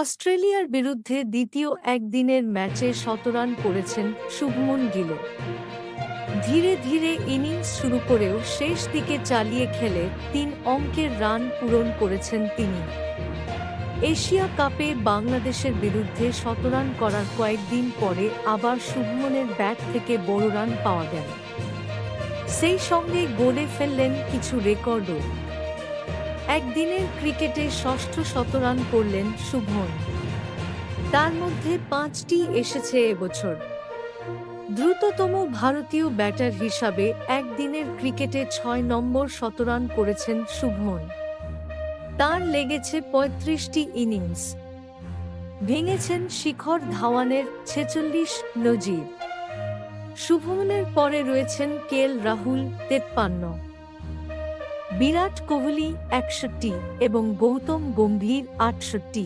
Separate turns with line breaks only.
অস্ট্রেলিয়ার বিরুদ্ধে দ্বিতীয় একদিনের ম্যাচে শতরান করেছেন শুভমন গিল। ধীরে ধীরে ইনিংস শুরু করেও শেষ দিকে চালিয়ে খেলে তিন অঙ্কের রান পূরণ করেছেন তিনি। এশিয়া কাপে বাংলাদেশের বিরুদ্ধে শতরান করার কয়েকদিন পরে আবার শুভমনের ব্যাট থেকে বড় রান পাওয়া গেল। সেই সঙ্গে গোলে ফেললেন কিছু রেকর্ডও। একদিনের ক্রিকেটে ষষ্ঠ শতরান করলেন শুভমন তার মধ্যে পাঁচটি এসেছে এবছর। দ্রুততম ভারতীয় ব্যাটার হিসাবে একদিনের ক্রিকেটে ছয় নম্বর শতরান করেছেন শুভমন তার লেগেছে পঁয়ত্রিশটি ইনিংস। ভেঙেছেন শিখর ধাওয়ানের ছেচল্লিশ নজির। শুভমনের পরে রয়েছেন কেএল রাহুল, তেপ্পান্ন। বিরাট কোহলি একষট্টি এবং গৌতম গম্ভীর আটষট্টি।